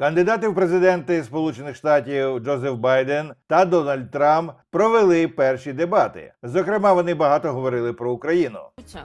Кандидати в президенти Сполучених Штатів Джозеф Байден та Дональд Трамп провели перші дебати. Зокрема, вони багато говорили про Україну. Путин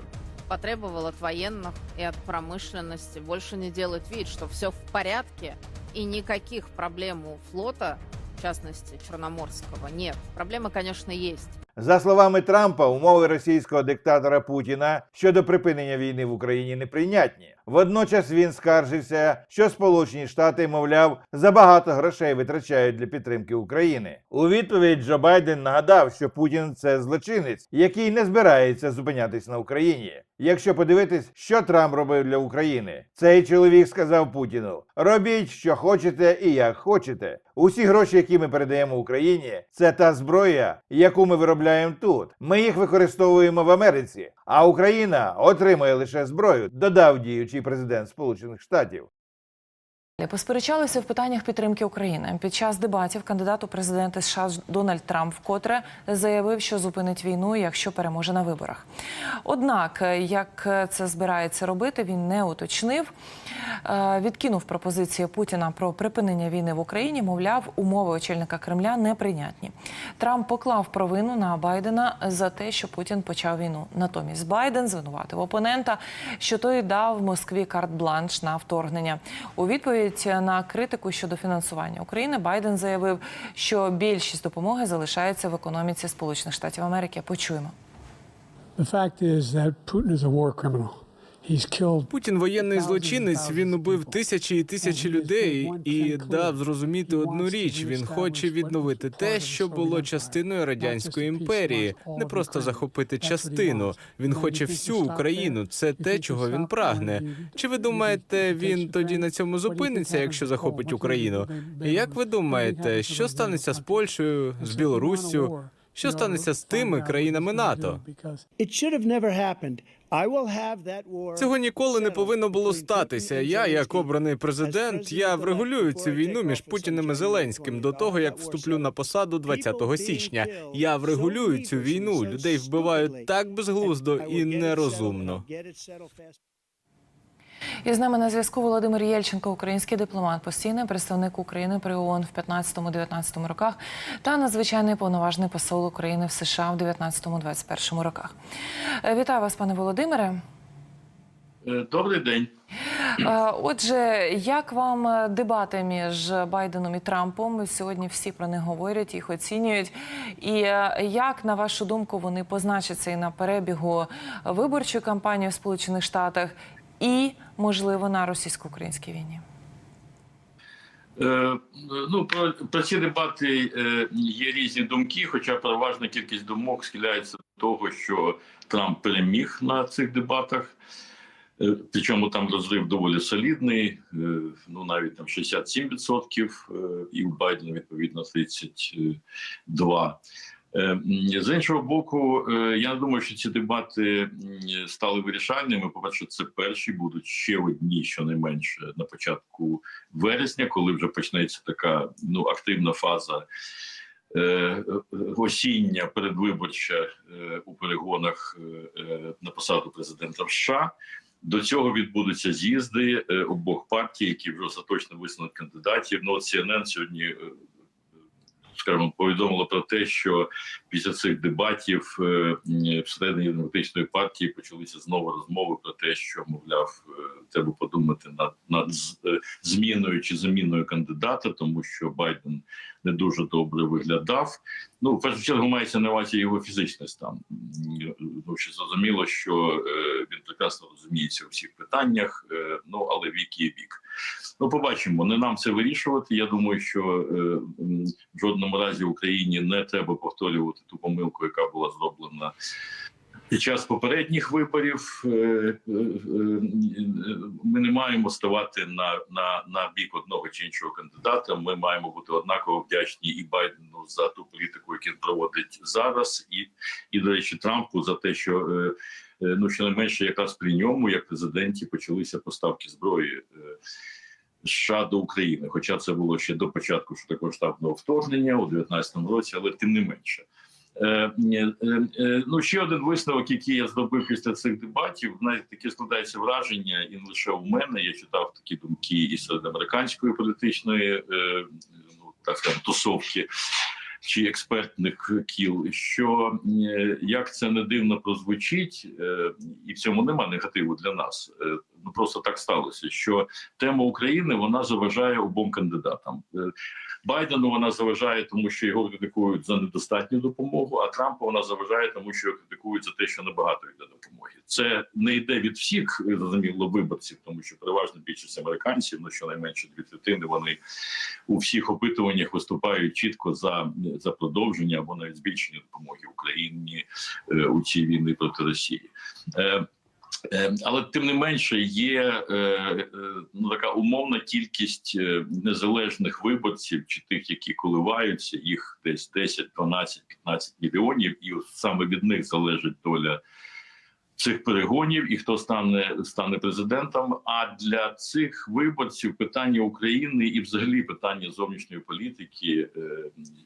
потребовал от военных и от промышленности больше не делать вид, что все в порядке и никаких проблем у флота, в частности Черноморского, нет. Проблемы, конечно, есть. За словами Трампа, умови російського диктатора Путіна щодо припинення війни в Україні неприйнятні. Водночас він скаржився, що Сполучені Штати, мовляв, забагато грошей витрачають для підтримки України. У відповідь Джо Байден нагадав, що Путін це злочинець, який не збирається зупинятись на Україні. Якщо подивитись, що Трамп робив для України, цей чоловік сказав Путіну: робіть, що хочете і як хочете. Усі гроші, які ми передаємо Україні, це та зброя, яку ми виробляємо тут. Ми їх використовуємо в Америці, а Україна отримує лише зброю, додав діючий президент Сполучених Штатів. Посперечалися в питаннях підтримки України. Під час дебатів кандидат у президенти США Дональд Трамп вкотре заявив, що зупинить війну, якщо переможе на виборах. Однак, як це збирається робити, він не уточнив. Е, Відкинув пропозиції Путіна про припинення війни в Україні. Мовляв, умови очільника Кремля неприйнятні. Трамп поклав провину на Байдена за те, що Путін почав війну. Натомість Байден звинуватив опонента, що той дав Москві карт-бланш на вторгнення. У відповідь на критику щодо фінансування України Байден заявив, що більшість допомоги залишається в економіці Сполучених Штатів Америки. Почуємо. The fact is that Putin is a war criminal. Путін воєнний злочинець. Він убив тисячі і тисячі людей і дав зрозуміти одну річ. Він хоче відновити те, що було частиною радянської імперії, не просто захопити частину. Він хоче всю Україну. Це те, чого він прагне. Чи ви думаєте, він тоді на цьому зупиниться, якщо захопить Україну? І як ви думаєте, що станеться з Польщею, з Білоруссю? Що станеться з тими країнами НАТО? Цього ніколи не повинно було статися. Я, як обраний президент, я врегулюю цю війну між Путіним і Зеленським до того, як вступлю на посаду 20 січня. Я врегулюю цю війну. Людей вбивають так безглуздо і нерозумно. І з нами на зв'язку Володимир Єльченко, український дипломат, постійний представник України при ООН в 15-19 роках та надзвичайний повноважний посол України в США в 19-21 роках. Е, Вітаю вас, пане Володимире. Е, Добрий день. Е, Отже, як вам дебати між Байденом і Трампом? Сьогодні всі про них говорять, їх оцінюють. І як, на вашу думку, вони позначаться і на перебігу виборчої кампанії в Сполучених Штатах, і, можливо, на російсько-українській війні? Е, Ну про, про ці дебати е, є різні думки, хоча переважна кількість думок схиляється до того, що Трамп переміг на цих дебатах. Е, Причому там розрив доволі солідний, е, ну навіть там 67%, е, і у Байдена відповідно 32%. Е, З іншого боку, е, я не думаю, що ці дебати стали вирішальними. По-перше, це перші будуть ще одні, щонайменше на початку вересня, коли вже почнеться така ну активна фаза е, осіння передвиборча у перегонах на посаду президента США. До цього відбудуться з'їзди обох партій, які вже остаточно висунуть кандидатів. Ну, CNN сьогодні скажімо, повідомило про те, що після цих дебатів е, всередині демократичної партії почалися знову розмови про те, що мовляв, е, треба подумати над над е, зміною чи заміною кандидата, тому що Байден не дуже добре виглядав. Ну, в першу чергу мається на увазі його фізичний стан. Ну, що зрозуміло, що він прекрасно розуміється у всіх питаннях, ну але вік є вік. Ну, побачимо, не нам це вирішувати. Я думаю, що е, в жодному разі в Україні не треба повторювати ту помилку, яка була зроблена під час попередніх виборів. Е, е, е, Ми не маємо ставати на, на, на бік одного чи іншого кандидата. Ми маємо бути однаково вдячні і Байдену за ту політику, яку він проводить зараз, і, і до речі, Трампу за те, що. Ну, щонайменше якраз при ньому, як президенті, почалися поставки зброї США до України. Хоча це було ще до початку широкомасштабного вторгнення у 2019 році, але тим не менше. Е, е, е, ну, ще один висновок, який я зробив після цих дебатів, навіть таке складається враження, і не лише у мене. Я читав такі думки і серед американської політичної, е, ну так скажемо, тусовки чи експертних кіл, що е, як це не дивно прозвучить, е, і в цьому нема негативу для нас. Е, Ну просто так сталося, що тема України вона заважає обом кандидатам. Е, Байдену вона заважає, тому що його критикують за недостатню допомогу. А Трампа вона заважає, тому що його критикують за те, що небагато йде допомоги. Це не йде від всіх е, зрозуміло виборців, тому що переважно більшість американців, ну щонайменше дві третини, вони у всіх опитуваннях виступають чітко за, за продовження або навіть збільшення допомоги Україні е, у цій війні проти Росії. Е, Але тим не менше є е, е, ну така умовна кількість незалежних виборців чи тих, які коливаються, їх десь 10, 12, 15 мільйонів, і саме від них залежить доля цих перегонів і хто стане стане президентом. А для цих виборців питання України і, взагалі, питання зовнішньої політики е,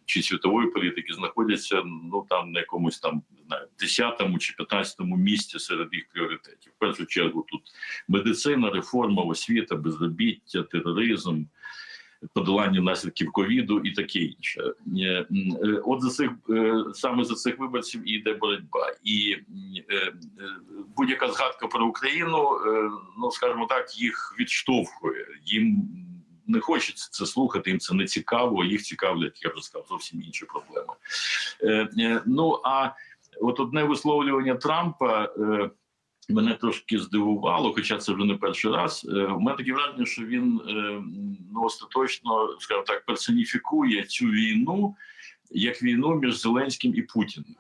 чи світової політики знаходяться ну там на якомусь там не знаю, 10 чи 15 місці серед їх пріоритетів. В першу чергу тут медицина, реформа, освіта, безробіття, тероризм. Подолання наслідків ковіду і таке інше. Е, е, От за цих е, саме за цих виборців і йде боротьба, і будь-яка згадка про Україну, ну скажімо так, їх відштовхує. Їм не хочеться це слухати, їм це не цікаво. Їх цікавлять, я вже сказав, зовсім інші проблеми. Ну а от одне висловлювання Трампа. Мене трошки здивувало, хоча це вже не перший раз. Е, У мене таке враження, що він е, ну остаточно, скажімо так, персоніфікує цю війну як війну між Зеленським і Путіним.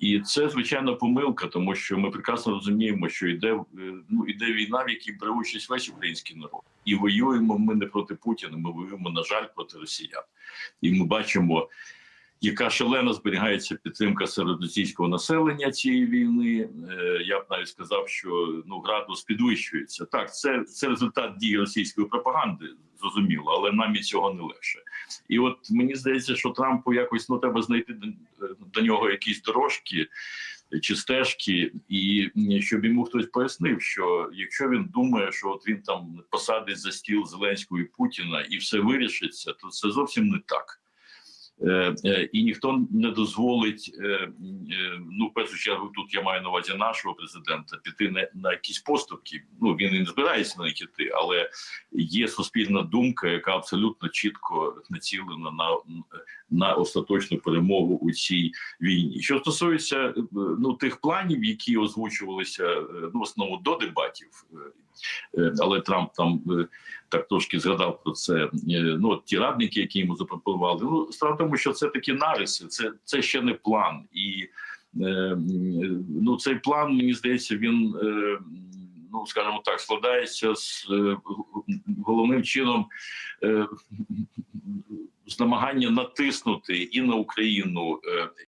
І це звичайно помилка, тому що ми прекрасно розуміємо, що йде е, ну іде війна, в якій бере участь весь український народ, і воюємо ми не проти Путіна. Ми воюємо на жаль проти росіян, і ми бачимо, яка шалена зберігається підтримка серед російського населення цієї війни. Е, Я б навіть сказав, що ну градус підвищується. Так, це, це результат дії російської пропаганди, зрозуміло, але нам від цього не легше. І от мені здається, що Трампу якось ну треба знайти до, до нього якісь дорожки. Чи стежки, і щоб йому хтось пояснив, що якщо він думає, що от він там посадить за стіл Зеленського і Путіна і все вирішиться, то це зовсім не так. Е, е, і ніхто не дозволить. е, Ну, в першу чергу, тут я маю на увазі нашого президента піти на, на якісь поступки. Ну він і не збирається на них іти, але є суспільна думка, яка абсолютно чітко націлена на, на остаточну перемогу у цій війні. Що стосується ну тих планів, які озвучувалися ну в основному до дебатів. Але Трамп там так трошки згадав про це. Е, Ну от ті радники, які йому запропонували. Ну справа тому, що це такі нариси, це, це ще не план. І е, ну цей план, мені здається, він. е, Ну, скажімо так, складається з е, головним чином е, з намагання натиснути і на Україну, е,